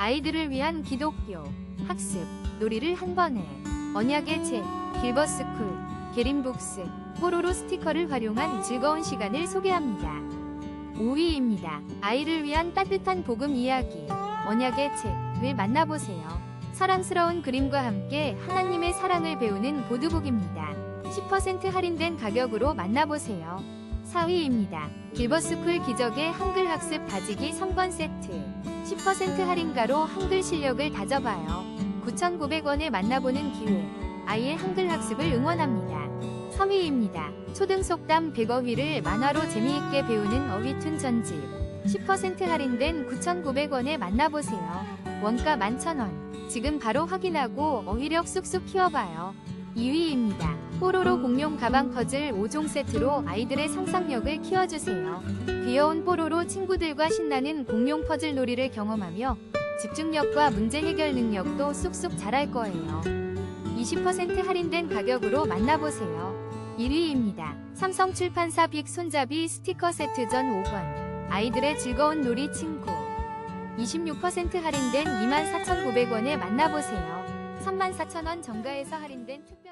아이들을 위한 기독교, 학습, 놀이를 한 번에 언약의 책, 길버스쿨, 게림북스, 뽀로로 스티커를 활용한 즐거운 시간을 소개합니다. 5위입니다. 아이를 위한 따뜻한 복음 이야기, 언약의 책을 만나보세요. 사랑스러운 그림과 함께 하나님의 사랑을 배우는 보드북입니다. 10% 할인된 가격으로 만나보세요. 4위입니다. 길버스쿨 기적의 한글 학습 다지기 3권 세트. 10% 할인가로 한글 실력을 다져봐요. 9,900원에 만나보는 기회. 아이의 한글 학습을 응원합니다. 3위입니다. 초등 속담 100어휘를 만화로 재미있게 배우는 어휘툰 전집. 10% 할인된 9,900원에 만나보세요. 원가 11,000원. 지금 바로 확인하고 어휘력 쑥쑥 키워봐요. 2위입니다. 뽀로로 공룡 가방 퍼즐 5종 세트로 아이들의 상상력을 키워주세요. 귀여운 뽀로로 친구들과 신나는 공룡 퍼즐 놀이를 경험하며 집중력과 문제 해결 능력도 쑥쑥 자랄 거예요. 20% 할인된 가격으로 만나보세요. 1위입니다. 삼성 출판사 빅 손잡이 스티커 세트 전 5권. 아이들의 즐거운 놀이 친구. 26% 할인된 24,900원에 만나보세요. 34,000원 정가에서 할인된 특